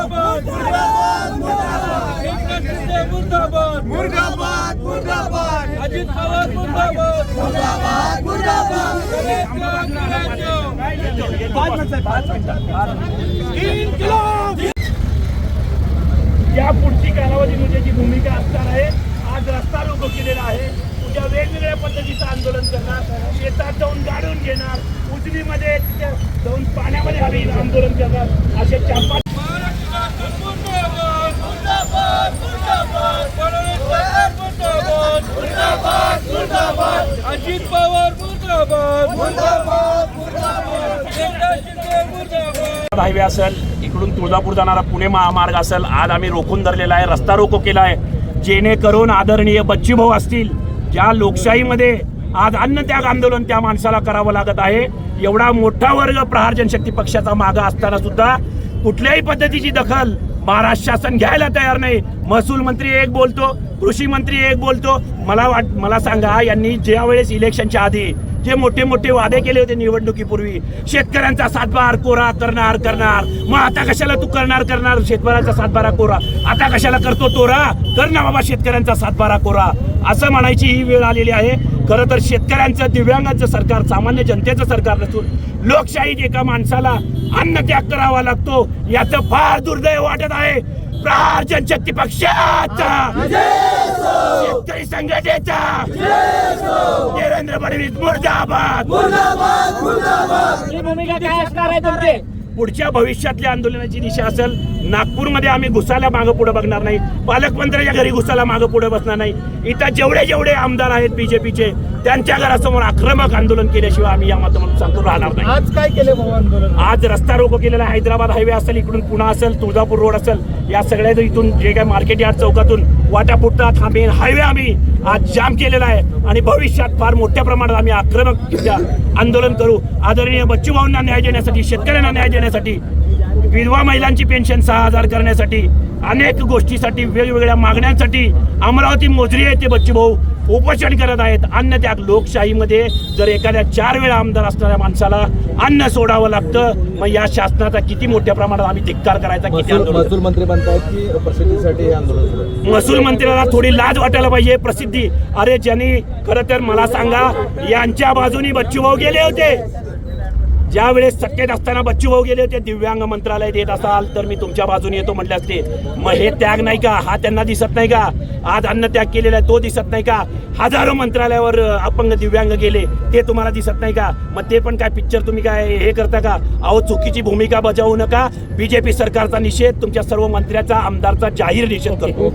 मुर्दाबाद मुर्दाबाद मुर्दाबाद. मुर्दाबाद. अजित पवार मुर्दाबाद. मुर्दाबाद मुर्दाबाद. या पुढची कालावधी म्हणजे जी भूमिका असणार आहे आज रस्ता रोको केलेला आहे. उद्या वेगवेगळ्या पद्धतीचं आंदोलन करणार. शेतात जाऊन गाडून घेणार. उजनीमध्ये जाऊन पाण्यामध्ये आम्ही आंदोलन करणार. असे चार पाच अजित पवार मुर्दाबाद. हायवे असेल इकडून तुळजापूर जाणारा पुणे महामार्ग असेल आज आम्ही रोखून धरलेला आहे रस्ता रोको केला आहे. जेणेकरून आदरणीय बच्चूभाऊ असतील ज्या लोकशाहीमध्ये आज अन्नत्याग आंदोलन त्या माणसाला करावं लागत आहे एवढा मोठा वर्ग प्रहार जनशक्ती पक्षाचा मागा असताना सुद्धा कुठल्याही पद्धतीची दखल महाराष्ट्र शासन घ्यायला तयार नाही. महसूल मंत्री एक बोलतो कृषी मंत्री एक बोलतो. मला वाट मला सांगा यांनी ज्यावेळेस इलेक्शनच्या आधी जे मोठे मोठे वादे केले होते निवडणुकीपूर्वी शेतकऱ्यांचा सातबार कोरा करणार करणार. मग आता कशाला तू करणार करणार? शेतकऱ्यांचा सातबारा कोरा. आता कशाला करतो तोरा? कर ना बाबा शेतकऱ्यांचा सातबारा कोरा. असं म्हणायची ही वेळ आलेली आहे. खरं तर शेतकऱ्यांचं दिव्यांगांचं सरकार सामान्य जनतेचं सरकार नसून लोकशाहीत एका माणसाला अन्न त्याग करावा लागतो. याचं फार दुर्दैव वाटत आहे. प्रहार जनशक्ती पक्षाचा. शेतकरी संघटनेचा. देवेंद्र फडणवीस मुर्दाबाद. भूमिका काय असणार आहे तुमची पुढच्या भविष्यातल्या आंदोलनाची दिशा असेल नागपूरमध्ये आम्ही घुसायला मागं पुढे बघणार नाही. पालकमंत्र्याच्या घरी घुसायला मागं पुढे बसणार नाही. इथं जेवढे जेवढे आमदार आहेत बीजेपीचे त्यांच्या घरासमोर आक्रमक आंदोलन केल्याशिवाय आम्ही या माध्यमातून सांगतो राहणार नाही. आज काय केले भाऊ आंदोलन? आज रस्ता रोको केलेला. हैदराबाद हायवे असेल इकडून पुणा असेल तुळजापूर रोड असेल या सगळ्या इथून जे काही मार्केट यार्ड चौकातून वाटा फुटतात हा मेन हायवे आम्ही आज जाम केलेला आहे. आणि भविष्यात फार मोठ्या प्रमाणात आम्ही आक्रमक आंदोलन करू. आदरणीय बच्चूभाऊंना न्याय देण्यासाठी शेतकऱ्यांना न्याय देण्यासाठी विधवा महिलांची पेन्शन सहा हजार करण्यासाठी अनेक गोष्टीसाठी वेगवेगळ्या मागण्यांसाठी अमरावती मोजरी आहे ते बच्चूभाऊ उपोषण करत आहेत. अन्न त्याग लोकशाहीमध्ये जर एखाद्या चार वेळा आमदार असणाऱ्या माणसाला अन्न सोडावं लागतं मग या शासनाचा किती मोठ्या प्रमाणात आम्ही धिक्कार करायचा किती महसूल आंदोलन महसूल मंत्री म्हणतायत की प्रसिद्धीसाठी हे आंदोलन सुरू आहे. महसूल मंत्र्याला थोडी लाज वाटायला पाहिजे प्रसिद्धी. अरे ज्यांनी खरं तर मला सांगा यांच्या बाजूनी बच्चूभाऊ गेले होते. ज्या वेळेस सत्तेत असताना बच्चूभाऊ गेले होते दिव्यांग मंत्रालयात येत असाल तर मी तुमच्या बाजूने येतो म्हटले असते. मग हे त्याग नाही का? हा त्यांना दिसत नाही का? आज अन्न त्याग केलेला आहे तो दिसत नाही का? हजारो मंत्रालयावर अपंग दिव्यांग गेले ते तुम्हाला दिसत नाही का? मग ते पण काय पिक्चर तुम्ही काय हे करता का? अहो चुकीची भूमिका बजावू नका. बीजेपी सरकारचा निषेध तुमच्या सर्व मंत्र्याचा आमदारचा जाहीर निषेध करतो.